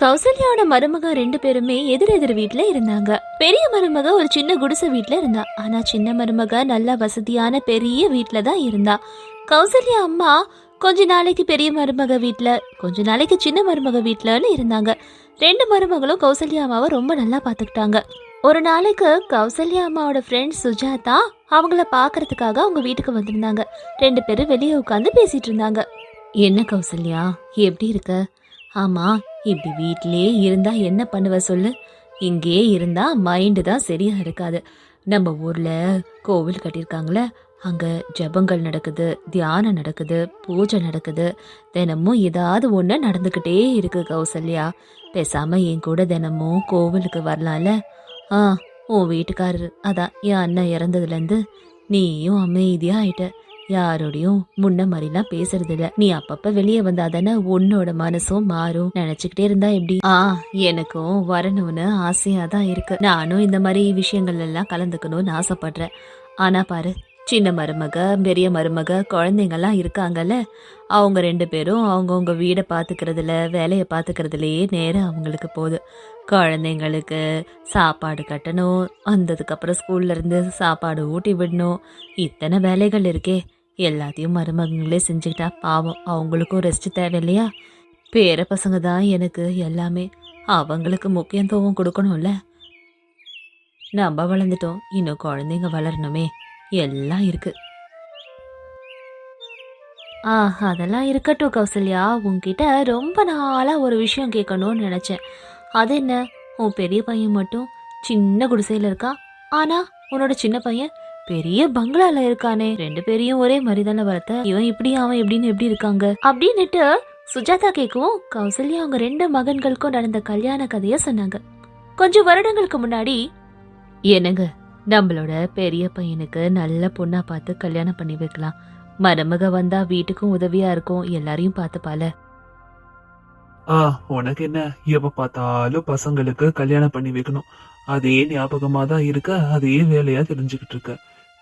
கௌசல்யாவோட மருமக ரெண்டு பேருமே எதிர் எதிர் வீட்ல இருந்தாங்க. பெரிய மருமக ஒரு சின்ன குடிசை வீட்ல இருந்தா. ஆனா சின்ன மருமக நல்ல வசதியான பெரிய வீட்ல தான் இருந்தா. கௌசல்யா அம்மா கொஞ்ச நாளைக்கு பெரிய மருமக வீட்ல கொஞ்ச நாளைக்கு சின்ன மருமக வீட்லன்னு இருந்தாங்க. ரெண்டு மருமகளும் கௌசல்யா அம்மாவை ரொம்ப நல்லா பாத்துக்கிட்டாங்க. ஒரு நாளைக்கு கௌசல்யா அம்மாவோட ஃப்ரெண்ட் சுஜாதா அவங்கள பார்க்கறதுக்காக அவங்க வீட்டுக்கு வந்திருந்தாங்க. ரெண்டு பேரும் வெளியே உட்காந்து பேசிட்டு இருந்தாங்க. என்ன கௌசல்யா? எப்படி இருக்க? ஆமா இப்படி வீட்டிலே இருந்தா என்ன பண்ணுவ சொல்லு? இங்கே இருந்தா மைண்டு தான் சரியா இருக்காது. நம்ம ஊர்ல கோவில் கட்டியிருக்காங்களே அங்க ஜெபங்கள் நடக்குது தியானம் நடக்குது பூஜை நடக்குது. தினமும் ஏதாவது ஒன்று நடந்துக்கிட்டே இருக்கு கௌசல்யா. பேசாம என் கூட தினமும் கோவிலுக்கு வரலாம்ல? ஆ உன் வீட்டுக்காரர் அதான் என் அண்ணன் இறந்ததுலேருந்து நீயும் அமைதியாக ஆயிட்ட. யாரோடையும் முன்ன மாதிரிலாம் பேசுறது இல்ல நீ அப்பப்ப வெளியே வந்தா தானே உன்னோட மனசும் மாறும். நினைச்சுக்கிட்டே இருந்தா எப்படி? ஆ எனக்கும் வரணும்னு ஆசையா தான் இருக்கு. நானும் இந்த மாதிரி விஷயங்கள் எல்லாம் கலந்துக்கணும்னு ஆசைப்படுறேன். ஆனா பாரு சின்ன மருமக பெரிய மருமக குழந்தைங்கெல்லாம் இருக்காங்கல்ல. அவங்க ரெண்டு பேரும் அவங்கவுங்க வீடை பார்த்துக்கிறதுல வேலையை பார்த்துக்கிறதுலையே நேரம் அவங்களுக்கு போகுது குழந்தைங்களுக்கு சாப்பாடு கட்டணும் வந்ததுக்கப்புறம் ஸ்கூல்லேருந்து சாப்பாடு ஊட்டி விடணும். இத்தனை வேலைகள் இருக்கே. எல்லாத்தையும் மருமகங்களே செஞ்சுக்கிட்டா பாவம். அவங்களுக்கும் ரெஸ்ட் தேவை இல்லையா பேர பசங்க தான் எனக்கு எல்லாமே. அவங்களுக்கு முக்கியத்துவம் கொடுக்கணும்ல. நம்ம வளர்ந்துட்டோம். இன்னும் குழந்தைங்க வளரணுமே. எல்லாம் இருக்கு. ஆ அதெல்லாம் இருக்கட்டும் கௌசல்யா. உன்கிட்ட ரொம்ப நாளாக ஒரு விஷயம் கேட்கணும்னு நினச்சேன். அது என்ன? உன் பெரிய பையன் மட்டும் சின்ன குடிசையில் இருக்கான் ஆனால் உன்னோட சின்ன பையன் பெரிய பங்களால இருக்கானே. ரெண்டு பேரையும் ஒரே மாதிரி தானே வளர்த்த? இவன் இப்படி அவன் எப்படின்னு எப்படி இருக்காங்க? அப்படின்னுட்டு சுஜாதா கேக்கவும் கௌசல்யா அவங்க ரெண்டு மகன்களுக்கும் நடந்த கல்யாண கதைய சொன்னாங்க. கொஞ்சம் வருடங்களுக்கு முன்னாடி என்னங்க நம்மளோட பெரிய பையனுக்கு நல்ல பொண்ணா பார்த்து கல்யாணம் பண்ணி வைக்கலாம். மருமக வந்தா வீட்டுக்கும் உதவியா இருக்கும் எல்லாரையும் பார்த்துப்பால ஆ உனக்கு என்ன? எப்ப பார்த்தாலும் பசங்களுக்கு கல்யாணம் பண்ணி வைக்கணும். அதே ஞாபகமா தான் இருக்க அதே வேலையா தெரிஞ்சுக்கிட்டு இருக்க.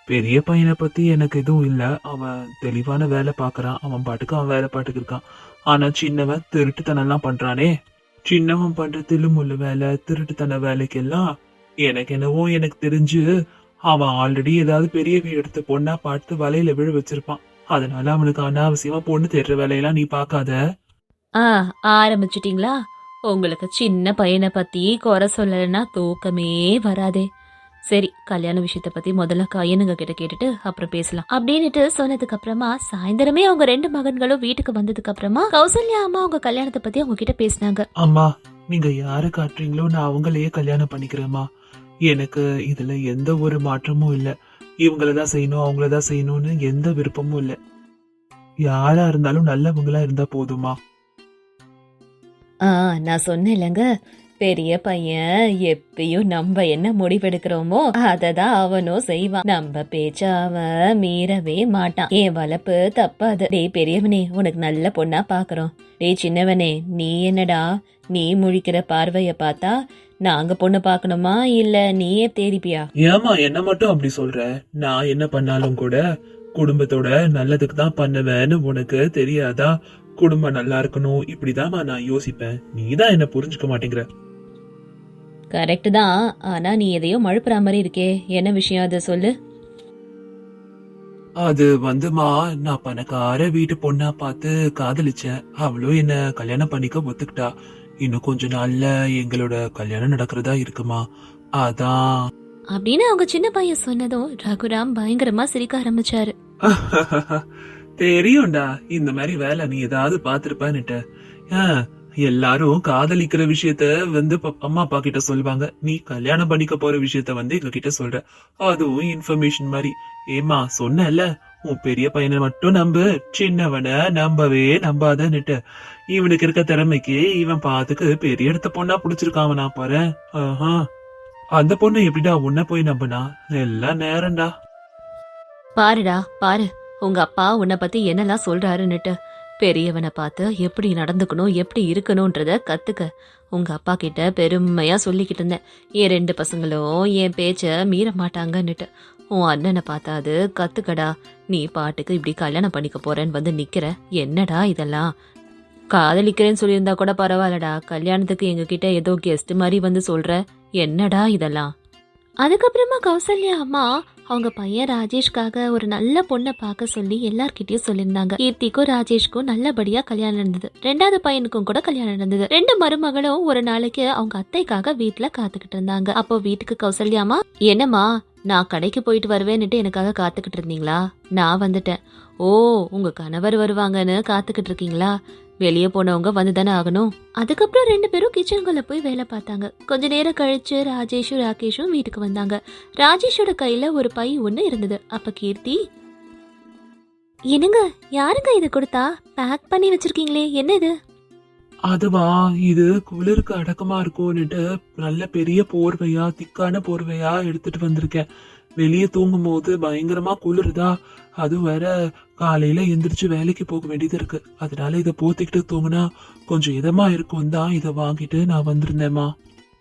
பெரிய பையனை பத்தி எனக்கு எதுவும் இல்ல. அவன் தெளிவான வேலை பாக்குறான் அவன் பாட்டுக்கு அவன் வேலை பாட்டுக்கு இருக்கான். ஆனா சின்னவன் திருட்டுத்தனம்லாம் பண்றானே. சின்னவன் பண்ற தில்லுமுள்ளு வேலை திருட்டுத்தன வேலைக்கெல்லாம் எனக்கு என்னவோ எனக்கு தெரிஞ்சு அவன் ஆல்ரெடி ஏதாவது பெரிய வீடு எடுத்து பொண்ணா பார்த்து வலையில விழ வச்சிருப்பான். அதனால அவனுக்கு அனாவசியமா பொண்ணு தேடுற வேலையெல்லாம் நீ பார்க்காத. ஆ ஆரம்பிச்சிட்டீங்களா? உங்களுக்கு சின்ன பையனை பத்தி குறை சொல்லலைன்னா தூக்கமே வராதே. சரி கல்யாண விஷயத்த பத்தி முதல்ல கையனுங்க கிட்ட கேட்டுட்டு அப்புறம் பேசலாம். அப்படின்னுட்டு சொன்னதுக்கு அப்புறமா சாயந்தரமே அவங்க ரெண்டு மகன்களும் வீட்டுக்கு வந்ததுக்கு அப்புறமா கௌசல்யா அம்மா அவங்க கல்யாணத்தை பத்தி அவங்க கிட்ட பேசினாங்க. அம்மா நீங்க யார காட்டுறீங்களோ நான் அவங்களையே கல்யாணம் பண்ணிக்கிறேம்மா. எனக்கு இதுல எந்த ஒரு மாற்றமும் இல்ல. இவங்கள தான் செய்யணும் அவங்கள தான் செய்யணும்னு எந்த விருப்பமும் இல்ல. யாரா இருந்தாலும் நல்லவங்களா இருந்தா போதுமா நான் சொன்னேன் இல்லைங்க. பெரிய பையன் எப்பயும் நம்ம என்ன முடிவெடுக்கிறோமோ அதை தான் அவனும் செய்வான். நம்ம பேச்ச அவன் மீறவே மாட்டான். என் வளர்ப்பு தப்பாது. டேய் பெரியவனே உனக்கு நல்ல பொண்ணா பாக்குறோம். டேய் சின்னவனே நீ என்னடா? நீ முழிக்கிற பார்வைய பார்த்தா நாங்க பொண்ணு பாக்கணுமா இல்ல நீயே தேடிப்பியா? ஏமா என்ன மட்டும் அப்படி சொல்ற? நான் என்ன பண்ணாலும் கூட குடும்பத்தோட நல்லதுக்கு தான் பண்ணுவேன்னு உனக்கு தெரியாதா? குடும்பம் நல்லா இருக்கணும் இப்படிதாம்மா நான் யோசிப்பேன். நீ தான் என்ன புரிஞ்சுக்க மாட்டேங்கிற. கரெக்ட் தான். ஆனா நீ எதையோ மழுப்புற மாதிரி இருக்கே. என்ன விஷயம் அதை? சொல்லு. அது வந்துமா நான் பணக்கார வீட்டு பொண்ணா பார்த்து காதலிச்சேன். அவளும் என்ன கல்யாணம் பண்ணிக்க ஒத்துக்கிட்டா. இன்னும் கொஞ்ச நாள்ல எங்களோட கல்யாணம் நடக்கிறதா இருக்குமா? அதான். அப்படின்னு அவங்க சின்ன பையன் சொன்னதும் ரகுராம் பயங்கரமா சிரிக்க ஆரம்பிச்சாரு. தெரியும்டா. இந்த மாதிரி வேலை நீ ஏதாவது பாத்திருப்பான்னுட்ட எல்லாரும் காதலிக்கிற விஷயத்த வந்து அம்மா அப்பா கிட்ட சொல்லுவாங்க. நீ கல்யாணம் பண்ணிக்க போற விஷயத்த வந்து எங்க கிட்ட சொல்ற. அதுவும் இன்ஃபர்மேஷன் மாதிரி. ஏமா சொன்னல உன் பெரிய பையனை மட்டும் நம்பு. சின்னவனை நம்பவே நம்பாதன்னுட்டு. இவனுக்கு இருக்க திறமைக்கு இவன் பாத்துக்கு பெரிய இடத்த பொண்ணா புடிச்சிருக்கான் நான் பாரு அந்த பொண்ணு எப்படிடா உன்ன போய் நம்புனா? எல்லாம் நேரம்டா. பாருடா பாரு. உங்க அப்பா உன்னை பத்தி என்னெல்லாம் சொல்றாருன்னுட்டு. பெரியவனை பார்த்து எப்படி நடந்துக்கணும் எப்படி இருக்கணும்ன்றத கத்துக்க. உங்க அப்பா கிட்ட பெருமையா சொல்லிக்கிட்டு இருந்தேன். என் ரெண்டு பசங்களும் என் பேச்ச மீற மாட்டாங்கன்னுட்டு. உன் அண்ணனை பார்த்தா அது கத்துக்கடா. நீ பாட்டுக்கு இப்படி கல்யாணம் பண்ணிக்க போறேன்னு வந்து நிக்கிற. என்னடா இதெல்லாம்? காதலிக்கிறேன்னு சொல்லியிருந்தா கூட பரவாயில்லடா. கல்யாணத்துக்கு எங்ககிட்ட ஏதோ கெஸ்ட் மாதிரி வந்து சொல்ற. என்னடா இதெல்லாம்? அதுக்கப்புறமா கௌசல்யா அம்மா அவங்க பையன் ராஜேஷ்காக ஒரு நல்ல பொண்ணை பார்க்க சொல்லி எல்லார்கிட்டயும் சொல்லியிருந்தாங்க. கீர்த்திக்கும் ராஜேஷ்க்கும் நல்லபடியா கல்யாணம் நடந்தது. ரெண்டாவது பையனுக்கும் கூட கல்யாணம் நடந்தது. ரெண்டு மருமகளும் ஒரு நாளைக்கு அவங்க அத்தைக்காக வீட்டுல காத்துக்கிட்டு இருந்தாங்க. அப்போ வீட்டுக்கு கௌசல்யாமா என்னம்மா நான் கடைக்கு போயிட்டு வருவேன்னுட்டு எனக்காக காத்துக்கிட்டு இருந்தீங்களா? நான் வந்துட்டேன். ஓ உங்க கணவர் வருவாங்கன்னு காத்துக்கிட்டு இருக்கீங்களா? வெளியே போனவங்க வந்து தானே ஆகணும். அதுக்கப்புறம் ரெண்டு பேரும் கிச்சனுக்குள்ள போய் வேலை பார்த்தாங்க. கொஞ்ச நேரம் கழிச்சு ராஜேஷும் ராகேஷும் வீட்டுக்கு வந்தாங்க. ராஜேஷோட கையில ஒரு பை ஒண்ணு இருந்தது. அப்ப கீர்த்தி என்னங்க யாருங்க இது கொடுத்தா? பேக் பண்ணி வச்சிருக்கீங்களே என்ன இது? அதுவா இது குளிருக்கு அடக்கமா இருக்கும்னுட்டு நல்ல பெரிய போர்வையா திக்கான போர்வையா எடுத்துட்டு வந்திருக்கேன். வெளியே தூங்கும் போது பயங்கரமா குளிருதா? அது வேற காலையில எந்திரிச்சு வேலைக்கு போக வேண்டியது இருக்கு. அதனால இதை போத்திக்கிட்டு தூங்குனா கொஞ்சம் இதமா இருக்கும் தான் இதை வாங்கிட்டு நான் வந்திருந்தேம்மா.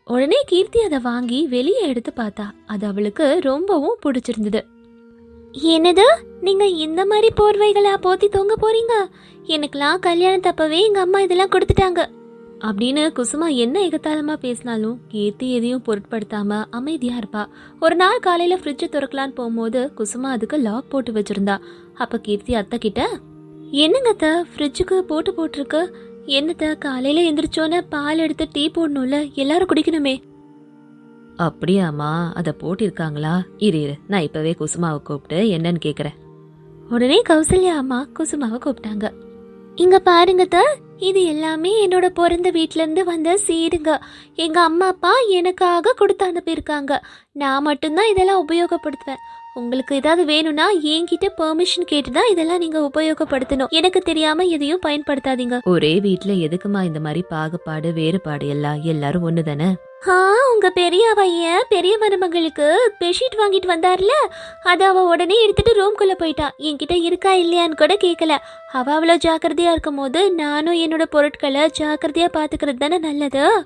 உடனே கீர்த்தி அதை வாங்கி வெளியே எடுத்து பார்த்தா. அது அவளுக்கு ரொம்பவும் பிடிச்சிருந்தது. என்னது? நீங்க இந்த மாதிரி போர்வைகளா போத்தி தூங்க போறீங்க? எனக்கெல்லாம் கல்யாணத்தப்பவே எங்க அம்மா இதெல்லாம் கொடுத்துட்டாங்க. அப்படின்னு குசுமா என்ன எகத்தாளமா பேசினாலும் கீர்த்தி எதையும் பொருட்படுத்தாம அமைதியா இருப்பா. ஒரு நாள் காலையில ஃப்ரிட்ஜ் திறக்கலான்னு போகும்போது குசுமா அதுக்கு லாக் போட்டு வச்சிருந்தா. அப்ப கீர்த்தி அத்தை கிட்ட என்னங்க அத்தை ஃப்ரிட்ஜுக்கு போட்டு போட்டிருக்கு. என்னத்த காலையில எந்திரிச்சோன்னே பால் எடுத்து டீ போடணும்ல எல்லாரும் குடிக்கணுமே. அப்படியாம்மா அதை போட்டிருக்காங்களா? இரு இரு நான் இப்பவே குசுமாவை கூப்பிட்டு என்னன்னு கேக்குறேன். உடனே கௌசல்யா அம்மா குசுமாவை கூப்பிட்டாங்க. இங்க பாருங்க இது எல்லாமே என்னோட பிறந்த வீட்டிலேருந்து வந்த சீருங்க. எங்கள் அம்மா அப்பா எனக்காக கொடுத்து அனுப்பியிருக்காங்க. நான் மட்டும்தான் இதெல்லாம் உபயோகப்படுத்துவேன். உங்களுக்கு ஏதாவது வேணும்னா என்கிட்ட பெர்மிஷன் கேட்டு தான் இதெல்லாம் நீங்க உபயோகப்படுத்தணும். எனக்கு தெரியாம எதையும் பயன்படுத்தாதீங்க. ஒரே வீட்ல எதுக்குமா இந்த மாதிரி பாகுபாடு வேறுபாடு எல்லாம்? எல்லாரும் ஒண்ணு தானே ஆ உங்க பெரிய பையன் பெரிய மருமகளுக்கு பெட்ஷீட் வாங்கிட்டு வந்தார்ல? அது அவ உடனே எடுத்துட்டு ரூம்குள்ள போயிட்டா. என்கிட்ட இருக்கா இல்லையான்னு கூட கேட்கல அவ அவ்வளோ ஜாக்கிரதையா இருக்கும் போது நானும் என்னோட பொருட்களை ஜாக்கிரதையா பாத்துக்கிறது தானே நல்லது?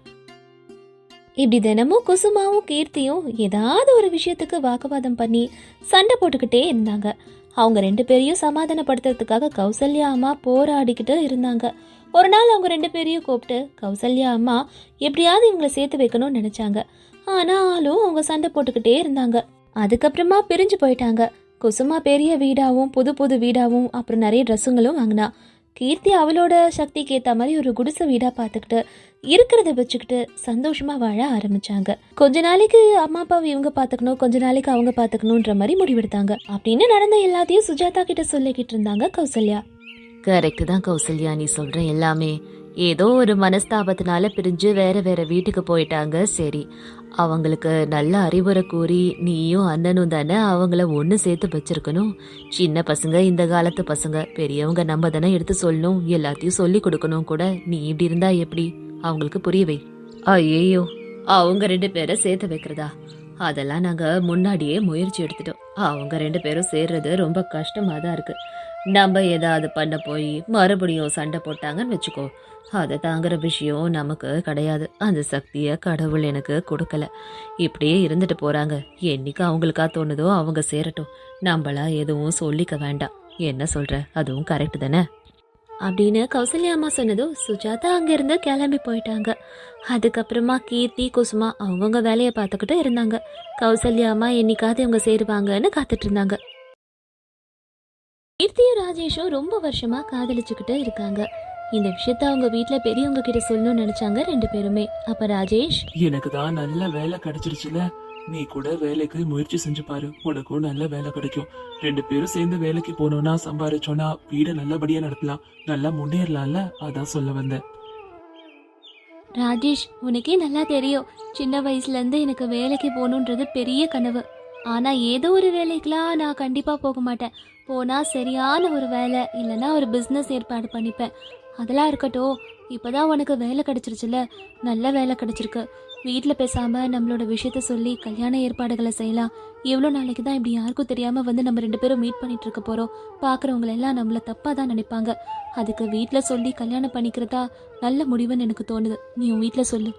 இப்படி தினமும் குசுமாவும் கீர்த்தியும் ஏதாவது ஒரு விஷயத்துக்கு வாக்குவாதம் பண்ணி சண்டை போட்டுக்கிட்டே இருந்தாங்க. அவங்க ரெண்டு பேரையும் சமாதானப்படுத்துறதுக்காக கௌசல்யா அம்மா போராடிக்கிட்டு இருந்தாங்க. ஒரு நாள் அவங்க ரெண்டு பேரையும் கூப்பிட்டு கௌசல்யா அம்மா எப்படியாவது இவங்களை சேர்த்து வைக்கணும்னு நினைச்சாங்க. ஆனாலும் அவங்க சண்டை போட்டுக்கிட்டே இருந்தாங்க. அதுக்கப்புறமா பிரிஞ்சு போயிட்டாங்க. குசுமா பெரிய வீடாவும் புது புது வீடாவும் அப்புறம் நிறைய ட்ரெஸ்ஸுங்களும் வாங்கினா. கீர்த்தி அவளோட சக்திக்கு ஏத்த மாதிரி ஒரு குடிசை வீடா பார்த்துக்கிட்டு இருக்கிறத வச்சுக்கிட்டு சந்தோஷமா வாழ ஆரம்பிச்சாங்க. கொஞ்ச நாளைக்கு அம்மா அப்பாவை இவங்க பாத்துக்கணும் கொஞ்ச நாளைக்கு அவங்க பாத்துக்கணும்ன்ற மாதிரி முடிவெடுத்தாங்க. அப்படின்னு நடந்த எல்லாத்தையும் சுஜாதா கிட்ட சொல்லிக்கிட்டு இருந்தாங்க கௌசல்யா. கரெக்ட் தான் கௌசல்யா நீ சொல்ற எல்லாமே. ஏதோ ஒரு மனஸ்தாபத்தினால பிரிஞ்சு வேற வேற வீட்டுக்கு போயிட்டாங்க சரி. அவங்களுக்கு நல்ல அறிவுரை கூறி நீயும் அண்ணனும் தானே அவங்கள ஒன்று சேர்த்து வச்சிருக்கணும். சின்ன பசங்க இந்த காலத்து பசங்க பெரியவங்க நம்ம தானே எடுத்து சொல்லணும். எல்லாத்தையும் சொல்லி கொடுக்கணும் கூட. நீ இப்படி இருந்தா எப்படி? அவங்களுக்கு புரியவை. ஐயோ அவங்க ரெண்டு பேரை சேர்த்து வைக்கிறதா? அதெல்லாம் நாங்கள் முன்னாடியே முயற்சி எடுத்துட்டோம். அவங்க ரெண்டு பேரும் சேர்றது ரொம்ப கஷ்டமாக தான் இருக்குது நம்ம ஏதாவது பண்ண போய் மறுபடியும் சண்டை போட்டாங்கன்னு வச்சுக்கோ. அதை தாங்குற விஷயம் நமக்கு கிடையாது. அந்த சக்தியை கடவுள் எனக்கு கொடுக்கல. இப்படியே இருந்துட்டு போகிறாங்க என்னைக்கு அவங்களுக்கா தோணுதோ அவங்க சேரட்டும். நம்மளா எதுவும் சொல்லிக்க வேண்டாம். என்ன சொல்கிற அதுவும் கரெக்டு தானே? அப்படின்னு கௌசல்யா அம்மா சொன்னதும் சுஜாதா அங்கேருந்து கிளம்பி போயிட்டாங்க. அதுக்கப்புறமா கீர்த்தி குசுமா அவங்கவுங்க வேலையை பார்த்துக்கிட்டு இருந்தாங்க. கௌசல்யா அம்மா என்னைக்காவது இவங்க சேருவாங்கன்னு காத்துட்டு இருந்தாங்க. கீர்த்தியும் ராஜேஷும் ரொம்ப வருஷமா காதலிச்சுக்கிட்டு இருக்காங்க. இந்த விஷயத்த அவங்க வீட்ல பெரியவங்க கிட்ட சொல்லணும்னு நினைச்சாங்க ரெண்டு பேருமே. அப்ப ராஜேஷ்? எனக்கு தான் நல்ல வேலை கிடைச்சிருச்சுல. நீ கூட வேலைக்கு முயற்சி செஞ்சு பாரு. உனக்கும் நல்ல வேலை கிடைக்கும். ரெண்டு பேரும் சேர்ந்து வேலைக்கு போனோம்னா சம்பாரிச்சோம்னா வீட நல்லபடியா நடத்தலாம். நல்லா முன்னேறலாம்ல. அதான் சொல்ல வந்தேன். ராஜேஷ் உனக்கே நல்லா தெரியும். சின்ன வயசுல இருந்து எனக்கு வேலைக்கு போகணுன்றது பெரிய கனவு. ஆனா ஏதோ ஒரு வேலைக்கெல்லாம் நான் கண்டிப்பா போக மாட்டேன். போனால் சரியான ஒரு வேலை இல்லைன்னா ஒரு பிஸ்னஸ் ஏற்பாடு பண்ணிப்பேன். அதெல்லாம் இருக்கட்டும் இப்போ தான் உனக்கு வேலை கிடைச்சிருச்சுல நல்ல வேலை கிடச்சிருக்கு. வீட்டில் பேசாமல் நம்மளோட விஷயத்த சொல்லி கல்யாண ஏற்பாடுகளை செய்யலாம். எவ்வளோ நாளைக்கு தான் இப்படி யாருக்கும் தெரியாமல் வந்து நம்ம ரெண்டு பேரும் மீட் பண்ணிட்டு இருக்க போகிறோம் பார்க்குறவங்களெல்லாம் எல்லாம் தப்பாக தான் நினைப்பாங்க. அதுக்கு வீட்டில் சொல்லி கல்யாணம் பண்ணிக்கிறதா நல்ல முடிவுன்னு எனக்கு தோணுது. நீ உன் வீட்டில் சொல்லு.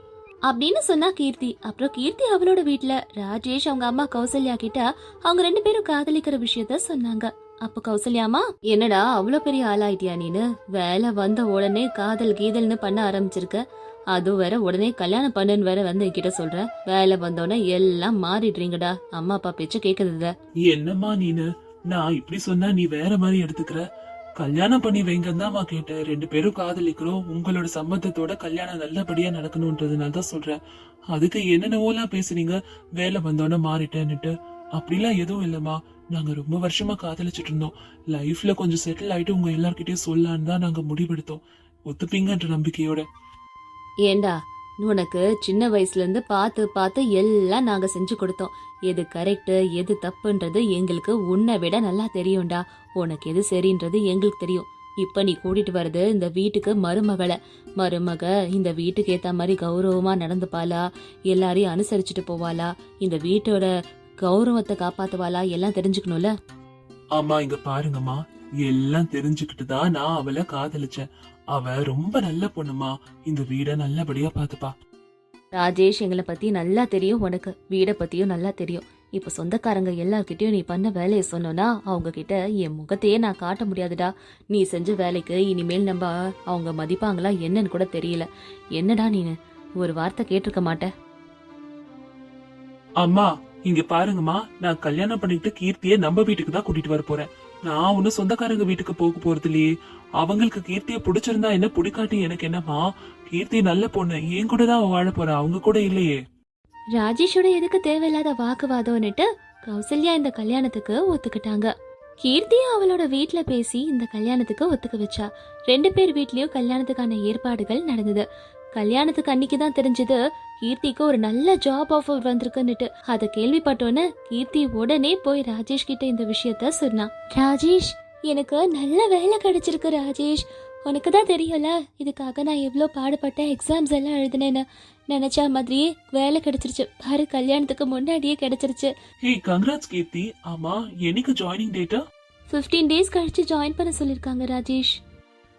அப்படின்னு சொன்னா கீர்த்தி. அப்புறம் கீர்த்தி அவளோட வீட்டில் ராஜேஷ் அவங்க அம்மா கௌசல்யா கிட்ட அவங்க ரெண்டு பேரும் காதலிக்கிற விஷயத்த சொன்னாங்க. அப்ப கௌசல்யாமா? என்னடா அவ்வளோ பெரிய ஆளாயிட்டியா நீனு? வேலை வந்த உடனே காதல் கீதல்னு பண்ண ஆரம்பிச்சிருக்க. அது வேற உடனே கல்யாணம் பண்ணுன்னு வேற வந்து என்கிட்ட சொல்ற. வேலை வந்தோடனே எல்லாம் மாறிடுறீங்கடா. அம்மா அப்பா பேச்ச கேக்குறது என்னம்மா நீனு? நான் இப்படி சொன்னா நீ வேற மாதிரி எடுத்துக்கிற. கல்யாணம் பண்ணி வைங்கன்னு தான் கேட்டேன். ரெண்டு பேரும் காதலிக்கிறோம். உங்களோட சம்மந்தத்தோட கல்யாணம் நல்லபடியா நடக்கணும்ன்றதுனால தான் சொல்றேன். அதுக்கு என்னென்னவோலாம் பேசுறீங்க வேலை வந்தோடனே மாறிட்டேன்னுட்டு. அப்படிலாம் எதுவும் இல்லம்மா. நாங்க ரொம்ப வருஷமா காதலிச்சிட்டு இருந்தோம். லைஃப்ல கொஞ்சம் செட்டில் ஆயிட்டு உங்க எல்லார்கிட்டயும் சொல்லலான்னு தான் நாங்க முடிவெடுத்தோம். ஒத்துப்பீங்கன்ற நம்பிக்கையோட. ஏண்டா உனக்கு சின்ன வயசுல இருந்து பார்த்து பார்த்து எல்லாம் நாங்க செஞ்சு கொடுத்தோம். எது கரெக்ட் எது தப்புன்றது எங்களுக்கு உன்னை விட நல்லா தெரியும்டா. உனக்கு எது சரின்றது எங்களுக்கு தெரியும். இப்ப நீ கூட்டிட்டு வர்றது இந்த வீட்டுக்கு மருமகளை. மருமக இந்த வீட்டுக்கு ஏத்த மாதிரி கௌரவமா நடந்துப்பாளா? எல்லாரையும் அனுசரிச்சுட்டு போவாளா? இந்த வீட்டோட கௌரவத்தை காப்பாத்துவாளா எல்லாம் தெரிஞ்சுக்கணும்ல? ஆமா இங்க பாருங்கம்மா. எல்லாம் தெரிஞ்சுக்கிட்டு தான் நான் அவளை காதலிச்சேன். அவ ரொம்ப நல்ல பொண்ணுமா இந்த வீட நல்லபடியா பாத்துப்பா ராஜேஷ் எங்களை பத்தி நல்லா தெரியும் உனக்கு. வீட பத்தியும் நல்லா தெரியும். இப்ப சொந்தக்காரங்க எல்லார்கிட்டயும் நீ பண்ண வேலையை சொன்னோன்னா அவங்க கிட்ட என் முகத்தையே நான் காட்ட முடியாதுடா. நீ செஞ்ச வேலைக்கு இனிமேல் நம்ம அவங்க மதிப்பாங்களா என்னன்னு கூட தெரியல. என்னடா நீனு? ஒரு வார்த்தை கேட்டிருக்க மாட்ட அம்மா இங்க பாருங்கம்மா நான் கல்யாணம் பண்ணிட்டு கீர்த்திய நம்ம வீட்டுக்கு தான் கூட்டிட்டு வர போறேன். நான் ஒன்னும் சொந்தக்காரங்க வீட்டுக்கு போக போறது இல்லையே அவங்களுக்கு கீர்த்திய பிடிச்சிருந்தா என்ன பிடிக்காட்டி எனக்கு என்னம்மா? கீர்த்தி நல்ல பொண்ணு என் கூட தான் வாழ போறா அவங்க கூட இல்லையே. ராஜேஷோட எதுக்கு தேவையில்லாத வாக்குவாதம்னுட்டு கௌசல்யா இந்த கல்யாணத்துக்கு ஒத்துக்கிட்டாங்க. கீர்த்தியும் அவளோட வீட்டுல பேசி இந்த கல்யாணத்துக்கு ஒத்துக்க வச்சா. ரெண்டு பேர் வீட்லயும் கல்யாணத்துக்கான ஏற்பாடுகள் நடந்தது. கல்யாணத்துக்கு அன்னைக்கு தான் தெரிஞ்சது கீர்த்திக்கு ஒரு நல்ல ஜாப் ஆஃபர் வந்திருக்குன்னுட்டு. அதை கேள்விப்பட்டோன்னு கீர்த்தி உடனே போய் ராஜேஷ் கிட்ட இந்த விஷயத்த சொன்னான் ராஜேஷ் எனக்கு நல்ல வேலை கிடைச்சிருக்கு ராஜேஷ். உனக்கு தான் தெரியும்ல இதுக்காக நான் எவ்வளோ பாடுபட்டேன் எக்ஸாம்ஸ் எல்லாம் எழுதினேன்னு. நினைச்ச மாதிரியே வேலை கிடைச்சிருச்சு. பாரு கல்யாணத்துக்கு முன்னாடியே கிடைச்சிருச்சு. Hey congrats Keerthi. ஆமா என்னைக்கு ஜாயினிங் டேட்டா 15 டேஸ் கழிச்சு ஜாயின் பண்ண சொல்லிருக்காங்க ராஜேஷ்.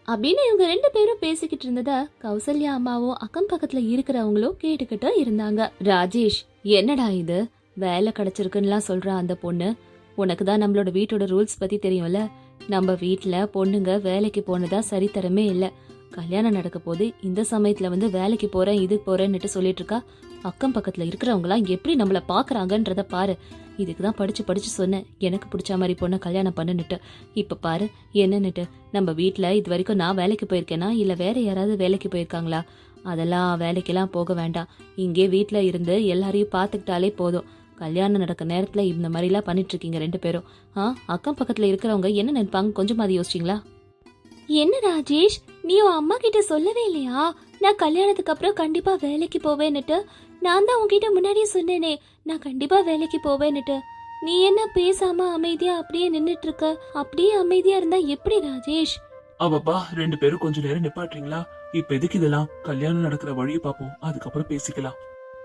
அப்படின்னு இவங்க ரெண்டு பேரும் பேசிக்கிட்டு இருந்தத கௌசல்யா அம்மாவும் அக்கம் பக்கத்துல இருக்கிறவங்களும் கேட்டுக்கிட்டு இருந்தாங்க. ராஜேஷ் என்னடா இது? வேலை கிடைச்சிருக்குன்னுலாம் சொல்ற அந்த பொண்ணு. உனக்கு தான் நம்மளோட வீட்டோட ரூல்ஸ் பத்தி தெரியும்ல. நம்ம வீட்டுல பொண்ணுங்க வேலைக்கு போனதா சரித்தரமே இல்ல. கல்யாணம் நடக்க போது இந்த சமயத்துல வந்து வேலைக்கு போறேன் இது போறேன்னுட்டு சொல்லிட்டு இருக்கா. அக்கம் பக்கத்தில் இருக்கிறவங்களாம் எப்படி நம்மளை பார்க்குறாங்கன்றத பாரு. இதுக்கு தான் படித்து படித்து சொன்னேன். எனக்கு பிடிச்ச மாதிரி பொண்ணை கல்யாணம் பண்ணுன்னுட்டு. இப்போ பாரு என்னன்னுட்டு. நம்ம வீட்டில் இது வரைக்கும் நான் வேலைக்கு போயிருக்கேனா? இல்லை வேற யாராவது வேலைக்கு போயிருக்காங்களா? அதெல்லாம் வேலைக்கெல்லாம் போக வேண்டாம். இங்கே வீட்டில் இருந்து எல்லாரையும் பார்த்துக்கிட்டாலே போதும். கல்யாணம் நடக்க நேரத்தில் இந்த மாதிரிலாம் பண்ணிட்டுருக்கீங்க ரெண்டு பேரும். ஆ அக்கம் பக்கத்தில் இருக்கிறவங்க என்ன நினைப்பாங்க? கொஞ்சம் அது யோசிச்சிங்களா? என்ன ராஜேஷ்? நீ உன் அம்மா கிட்ட சொல்லவே இல்லையா? நான் கல்யாணத்துக்கு அப்புறம் கண்டிப்பா வேலைக்கு போவேன்னுட்டு. நான் தான் உன்கிட்ட முன்னாடியே சொன்னேனே. நான் கண்டிப்பா வேலைக்கு போவேன்னுட்டு. நீ என்ன பேசாம அமைதியா அப்படியே நின்னுட்டு இருக்க அப்படியே அமைதியா இருந்தா எப்படி ராஜேஷ்? அவப்பா ரெண்டு பேரும் கொஞ்ச நேரம் நிப்பாட்டுறீங்களா? இப்ப எதுக்கு இதெல்லாம்? கல்யாணம் நடக்கிற வழியை பார்ப்போம். அதுக்கப்புறம் பேசிக்கலாம்.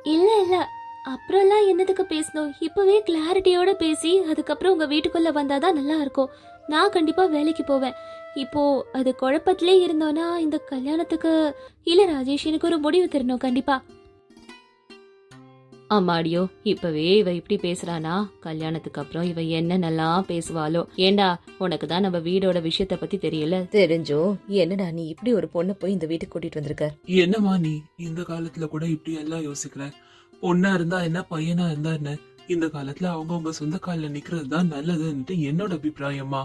இல்ல இல்ல. அப்புறம்லாம் என்னதுக்கு பேசணும்? இப்பவே கிளாரிட்டியோட பேசி அதுக்கப்புறம் உங்க வீட்டுக்குள்ள வந்தாதான் நல்லா இருக்கும் நான் கண்டிப்பா வேலைக்கு போவேன். இப்போ அது குழப்பத்திலே இருந்தோன்னா இந்த கல்யாணத்துக்கு இல்ல ராஜேஷ் எனக்கு ஒரு முடிவு தரணும். கண்டிப்பா. அம்மாடியோ இப்பவே இவ இப்படி பேசுறானா? கல்யாணத்துக்கு அப்புறம் இவ என்ன நல்லா பேசுவாளோ? ஏண்டா உனக்கு தான் நம்ம வீடோட விஷயத்த பத்தி தெரியல? தெரிஞ்சோ? என்னடா நீ இப்படி ஒரு பொண்ணை போய் இந்த வீட்டுக்கு கூட்டிட்டு வந்திருக்க? என்னம்மா நீ இந்த காலத்துல கூட இப்படி எல்லாம் யோசிக்கிற? பொண்ணா இருந்தா என்ன பையனா இருந்தா என்ன? இந்த காலத்துல அவங்கவங்க சொந்த கால்ல நிக்கிறது தான் நல்லதுன்ட்டு என்னோட அபிப்பிராயம்மா.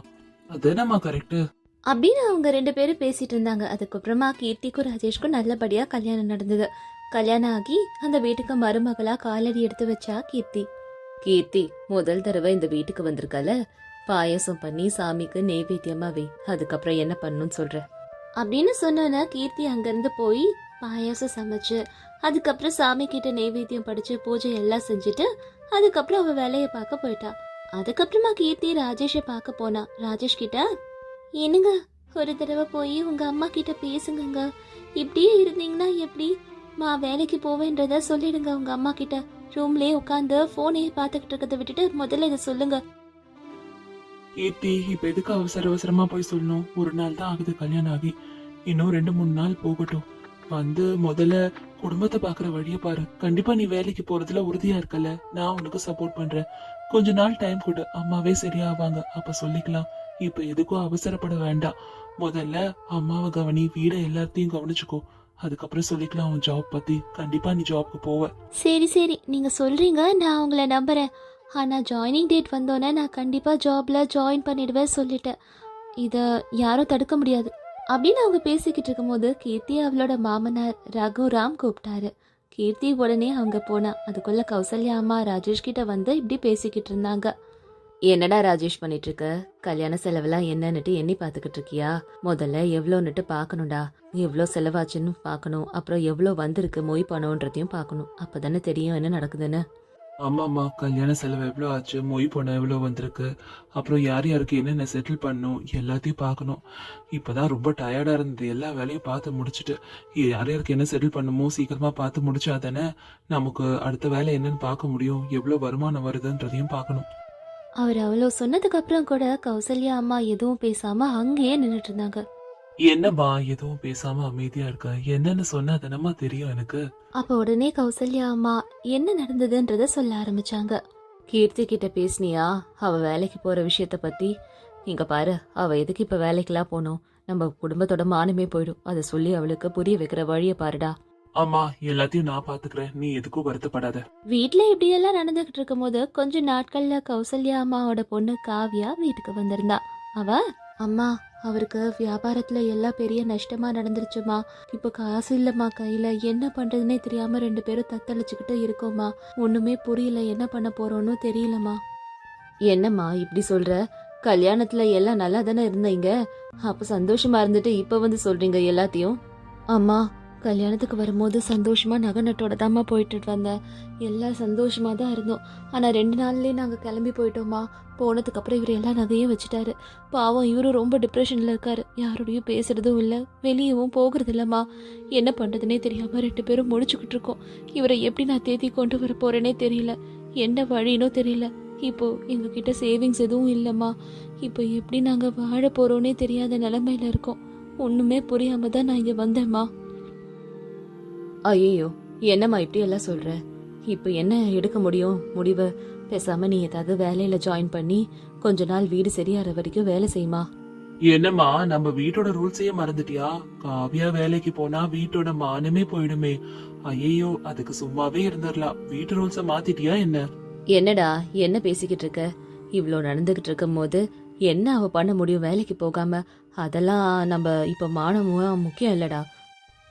அதுதானம்மா கரெக்ட் அப்படின்னு அவங்க ரெண்டு பேரும் பேசிட்டு இருந்தாங்க. அதுக்கப்புறமா கீர்த்திக்கும் ராஜேஷ்க்கும் நல்லபடியா கல்யாணம் நடந்தது. கல்யாணம் ஆகி அந்த வீட்டுக்கு மருமகளா காலடி எடுத்து வச்சா கீர்த்தி. கீர்த்தி முதல் தடவை இந்த வீட்டுக்கு வந்திருக்கல? பாயசம் பண்ணி சாமிக்கு நெய்வேத்தியமா வை. அதுக்கப்புறம் என்ன பண்ணணும்னு சொல்ற? அப்படின்னு சொன்னோன்னா கீர்த்தி அங்கிருந்து போய் பாயாசம் சமைச்சு அதுக்கப்புறம் சாமி கிட்ட நெய்வேத்தியம் படிச்சு பூஜை எல்லாம் செஞ்சுட்டு அதுக்கப்புறம் அவ வேலையை பார்க்க போயிட்டா. அதுக்கப்புறமா கீர்த்தி ராஜேஷை பார்க்க போனா. ராஜேஷ் கிட்ட என்னங்க ஒரு தடவை போய் உங்க அம்மா கிட்ட பேசுங்கங்க. இப்படியே இருந்தீங்கன்னா எப்படி? நான் வேலைக்கு போவேன்றத சொல்லிடுங்க. உங்க அம்மா கிட்ட ரூம்லயே உட்காந்து போனையே பார்த்துக்கிட்டு இருக்கிறத விட்டுட்டு முதல்ல இதை சொல்லுங்க. ஏத்தி இப்ப எதுக்கு அவசர அவசரமா போய் சொல்லணும்? ஒரு நாள் தான் ஆகுது கல்யாணம் ஆகி. இன்னும் ரெண்டு மூணு நாள் போகட்டும். வந்து முதல்ல குடும்பத்தை பாக்குற வழிய பாரு. கண்டிப்பா நீ வேலைக்கு போறதுல உறுதியா இருக்கல. நான் உனக்கு சப்போர்ட் பண்றேன். கொஞ்ச நாள் டைம் கொடு. அம்மாவே சரியாவாங்க. அப்ப சொல்லிக்கலாம். இப்ப எதுக்கும் அவசரப்பட வேண்டாம். முதல்ல அம்மாவை கவனி. வீட எல்லாத்தையும் கவனிச்சுக்கோ. அதுக்கப்புறம் சொல்லிக்கலாம் உன் ஜாப் பத்தி. கண்டிப்பா நீ ஜாப்க்கு போவ. சரி சரி. நீங்கள் சொல்கிறீங்க நான் உங்களை நம்புகிறேன் ஆனால் ஜாயினிங் டேட் வந்தோன்னே நான் கண்டிப்பாக ஜாப்ல ஜாயின் பண்ணிடுவேன் சொல்லிட்டேன். இதை யாரும் தடுக்க முடியாது. அப்படின்னு அவங்க பேசிக்கிட்டு இருக்கும்போது கீர்த்தி அவளோட மாமனார் ரகுராம் கூப்பிட்டாரு. கீர்த்தி உடனே அவங்க போனா அதுக்குள்ள கௌசல்யா அம்மா ராஜேஷ் கிட்ட வந்து இப்படி பேசிக்கிட்டு இருந்தாங்க. என்னடா ராஜேஷ் பண்ணிட்டு இருக்க கல்யாண செலவெல்லாம் என்னன்னுட்டு எண்ணி பாத்துக்கிட்டு இருக்கியா முதல்ல எவ்வளோன்னுட்டு பார்க்கணும்டா. எவ்வளோ செலவாச்சுன்னு பார்க்கணும். அப்புறம் எவ்வளோ வந்திருக்கு மொய் பணம்ன்றதையும் பார்க்கணும். அப்பதானே தெரியும் என்ன நடக்குதுன்னு. ஆமாம்மா கல்யாண செலவு எவ்வளோ ஆச்சு மொய் பணம் எவ்வளோ வந்திருக்கு அப்புறம் யார் யாருக்கு என்னென்ன செட்டில் பண்ணணும் எல்லாத்தையும் பார்க்கணும். இப்போதான் ரொம்ப டயர்டாக இருந்தது. எல்லா வேலையும் பார்த்து முடிச்சுட்டு யார் யாருக்கு என்ன செட்டில் பண்ணுமோ சீக்கிரமாக பார்த்து முடிச்சா தானே நமக்கு அடுத்த வேலை என்னன்னு பார்க்க முடியும். எவ்வளோ வருமானம் வருதுன்றதையும் பார்க்கணும். அவர் அவ்வளோ சொன்னதுக்கு அப்புறம் கூட கௌசல்யா அம்மா எதுவும் பேசாம அங்கேயே நின்றுட்டு இருந்தாங்க. என்னம்மா எதுவும் பேசாம அமைதியா இருக்க? என்னன்னு சொன்னா தானம்மா தெரியும் எனக்கு. அப்ப உடனே கௌசல்யா அம்மா என்ன நடந்ததுன்றத சொல்ல ஆரம்பிச்சாங்க. கீர்த்தி கிட்ட பேசுனியா? அவ வேலைக்கு போற விஷயத்த பத்தி? இங்க பாரு அவ எதுக்கு இப்ப வேலைக்கெல்லாம் போகணும் நம்ம குடும்பத்தோட மானமே போயிடும். அதை சொல்லி அவளுக்கு புரிய வைக்கிற வழிய பாருடா. ஆமா எல்லாத்தையும் நான் பாத்துக்கிறேன். நீ எதுக்கும் வருத்தப்படாத. வீட்ல இப்படியெல்லாம் நடந்துகிட்டு இருக்கும்போது கொஞ்ச நாட்கள்ல கௌசல்யா அம்மாவோட பொண்ணு காவ்யா வீட்டுக்கு வந்திருந்தா. அவ? அம்மா அவருக்கு வியாபாரத்துல எல்லாம் பெரிய நஷ்டமா நடந்துருச்சுமா. இப்ப காசு இல்லம்மா கையில. என்ன பண்றதுனே தெரியாம ரெண்டு பேரும் தத்தளிச்சுக்கிட்டு இருக்கோம்மா. ஒண்ணுமே புரியல. என்ன பண்ண போறோம்னு தெரியலம்மா. என்னம்மா இப்படி சொல்ற? கல்யாணத்துல எல்லாம் நல்லா தானே இருந்தீங்க? அப்ப சந்தோஷமா இருந்துட்டு இப்ப வந்து சொல்றீங்க எல்லாத்தையும்? அம்மா கல்யாணத்துக்கு வரும்போது சந்தோஷமாக நகை நட்டோட தாம்மா போயிட்டு வந்தேன். எல்லாம் சந்தோஷமாக தான் இருந்தோம். ஆனால் ரெண்டு நாள்லேயே நாங்கள் கிளம்பி போயிட்டோமா போனதுக்கப்புறம் இவர் எல்லா நகையும் வச்சுட்டாரு. பாவம் இவரும் ரொம்ப டிப்ரெஷனில் இருக்கார். யாரோடையும் பேசுகிறதும் இல்லை. வெளியவும் போகிறது இல்லைம்மா. என்ன பண்ணுறதுனே தெரியாமல் ரெண்டு பேரும் முடிச்சுக்கிட்டு இருக்கோம். இவரை எப்படி நான் தேத்தி கொண்டு வர போகிறேனே தெரியல. என்ன வழினோ தெரியல. இப்போ எங்ககிட்ட சேவிங்ஸ் எதுவும் இல்லைம்மா. இப்போ எப்படி நாங்கள் வாழ போகிறோன்னே தெரியாத நிலமையில இருக்கோம். ஒன்றுமே புரியாமல் தான் நான் இங்கே வந்தேம்மா. ஐயோ என்னம்மா இப்படி எல்லாம் சொல்ற? இப்போ என்ன எடுக்க முடியும்? முடிவு. பேசாம நீ ஏதாவது வேலையில ஜாயின் பண்ணி கொஞ்ச நாள் வீடு சரியாற வரைக்கும் வேலை செய்யுமா என்னம்மா நம்ம வீட்டோட ரூல்ஸையே மறந்துட்டியா? காவியா வேலைக்கு போனா வீட்டோட மானமே போயிடுமே. ஐயோ அதுக்கு சும்மாவே இருந்துடலாம் வீட்டு ரூல்ஸ மாத்திட்டியா என்ன? என்னடா என்ன பேசிக்கிட்டு இருக்க? இவ்ளோ நடந்துகிட்டு இருக்கும் போது என்ன அவ பண்ண முடியும் வேலைக்கு போகாம? அதெல்லாம் நம்ம இப்ப மானமும் முக்கியம் இல்லடா.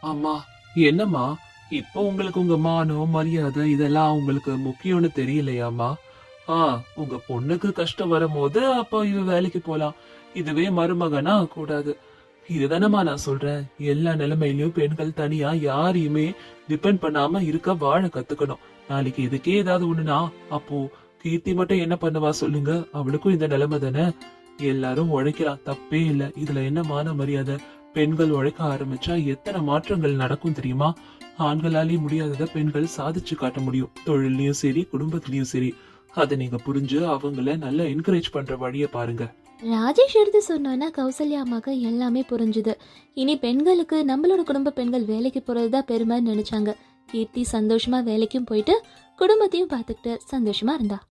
அம்மா என்னம்மா இப்போ உங்களுக்கு உங்க மானம் மரியாதை இதெல்லாம் உங்களுக்கு முக்கியம்னு தெரியலையாம்மா? ஆ உங்க பொண்ணுக்கு கஷ்டம் வரும்போது அப்போ இவ வேலைக்கு போலாம். இதுவே மருமகனா கூடாது. இதுதானம்மா நான் சொல்றேன். எல்லா நிலைமையிலயும் பெண்கள் தனியா யாரையுமே டிபெண்ட் பண்ணாம இருக்க வாழ கத்துக்கணும். நாளைக்கு இதுக்கே ஏதாவது ஒண்ணுனா அப்போ கீர்த்தி மட்டும் என்ன பண்ணுவா சொல்லுங்க? அவளுக்கும் இந்த நிலைமை தானே? எல்லாரும் உழைக்கலாம். தப்பே இல்ல. இதுல என்ன மான மரியாதை? பெண்கள் உழைக்க ஆரம்பிச்சா எத்தனை மாற்றங்கள் நடக்கும் தெரியுமா? ஆண்களாலேயே முடியாததை பெண்கள் சாதிச்சு காட்ட முடியும். தொழிலையும் சரி குடும்பத்திலயும் சரி. அதை நீங்க புரிஞ்சு அவங்கள நல்லா என்கரேஜ் பண்ற வழியை பாருங்க. ராஜேஷ் எடுத்து சொன்னோன்னா கௌசல்யா அம்மாக்கு எல்லாமே புரிஞ்சுது. இனி பெண்களுக்கு நம்மளோட குடும்ப பெண்கள் வேலைக்கு போகிறது தான் பெருமைன்னு நினைச்சாங்க. கீர்த்தி சந்தோஷமா வேலைக்கும் போயிட்டு குடும்பத்தையும் பார்த்துக்கிட்டு சந்தோஷமா இருந்தா.